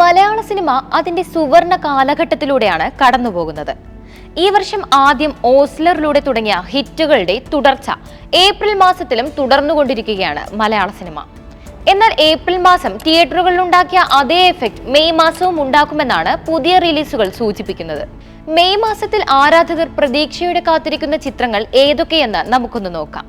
മലയാള cinema അതിന്റെ സുവർണ കാലഘട്ടത്തിലൂടെയാണ് കടന്നുപോകുന്നത്. ഈ വർഷം ആദ്യം ഓസ്ലറിലൂടെ തുടങ്ങിയ ഹിറ്റുകളുടെ തുടർച്ച ഏപ്രിൽ മാസത്തിലും തുടർന്നുകൊണ്ടിരിക്കുകയാണ് മലയാള സിനിമ. എന്നാൽ ഏപ്രിൽ മാസം തിയേറ്ററുകളിലുണ്ടാക്കിയ അതേ എഫക്റ്റ് മെയ് മാസവും ഉണ്ടാക്കുമെന്നാണ് പുതിയ റിലീസുകൾ സൂചിപ്പിക്കുന്നത്. മെയ് മാസത്തിൽ ആരാധകർ പ്രതീക്ഷയോടെ കാത്തിരിക്കുന്ന ചിത്രങ്ങൾ ഏതൊക്കെയെന്ന് നമുക്കൊന്ന് നോക്കാം.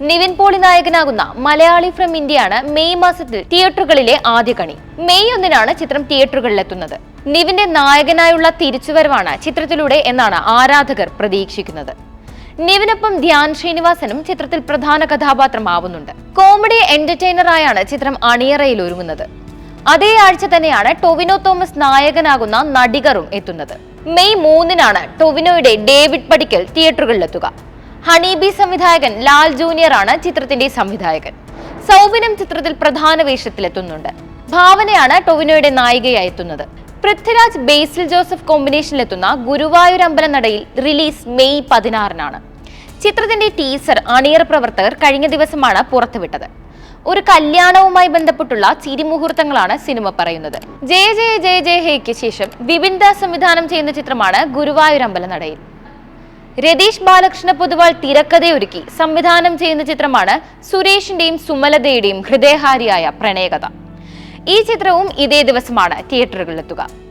നിവിൻ പോളി നായകനാകുന്ന മലയാളി ഫ്രം ഇന്ത്യയാണ് മെയ് മാസത്തിൽ തിയേറ്ററുകളിലെ ആദ്യ കണി. മെയ് ഒന്നിനാണ് ചിത്രം തിയേറ്ററുകളിലെത്തുന്നത്. നിവിന്റെ നായകനായുള്ള തിരിച്ചുവരവാണ് ചിത്രത്തിലൂടെ എന്നാണ് ആരാധകർ പ്രതീക്ഷിക്കുന്നത്. നിവിനൊപ്പം ധ്യാൻ ശ്രീനിവാസനും ചിത്രത്തിൽ പ്രധാന കഥാപാത്രമാവുന്നുണ്ട്. കോമഡി എന്റർടൈനറായാണ് ചിത്രം അണിയറയിൽ ഒരുങ്ങുന്നത്. അതേ ആഴ്ച തന്നെയാണ് ടൊവിനോ തോമസ് നായകനാകുന്ന നടികറും എത്തുന്നത്. മെയ് മൂന്നിനാണ് ടൊവിനോയുടെ ഡേവിഡ് പടിക്കൽ തിയേറ്ററുകളിലെത്തുക. ഹണീബി സംവിധായകൻ ലാൽ ജൂനിയർ ആണ് ചിത്രത്തിന്റെ സംവിധായകൻ. സൗബിനും ചിത്രത്തിൽ പ്രധാന വേഷത്തിലെത്തുന്നുണ്ട്. ഭാവനയാണ് ടൊവിനോയുടെ നായികയായി എത്തുന്നത്. പൃഥ്വിരാജ് ബേസിൽ ജോസഫ് കോമ്പിനേഷനിലെത്തുന്ന ഗുരുവായൂർ അമ്പല നടയിൽ റിലീസ് മെയ് പതിനാറിനാണ്. ചിത്രത്തിന്റെ ടീസർ അണിയർ പ്രവർത്തകർ കഴിഞ്ഞ ദിവസമാണ് പുറത്തുവിട്ടത്. ഒരു കല്യാണവുമായി ബന്ധപ്പെട്ടുള്ള ചിരിമുഹൂർത്തങ്ങളാണ് സിനിമ പറയുന്നത്. ജയ ജയ ജയ ജയ ഹേക്ക് ശേഷം വിപിൻ ദാസ് സംവിധാനം ചെയ്യുന്ന ചിത്രമാണ് ഗുരുവായൂർ അമ്പല നടയിൽ. രതീഷ് ബാലകൃഷ്ണ പൊതുവാൾ തിരക്കഥയൊരുക്കി സംവിധാനം ചെയ്യുന്ന ചിത്രമാണ് സുരേഷിന്റെയും സുമലതയുടെയും ഹൃദയഹാരിയായ പ്രണയകഥ. ഈ ചിത്രവും ഇതേ ദിവസമാണ് തിയേറ്ററുകളിലെത്തുക.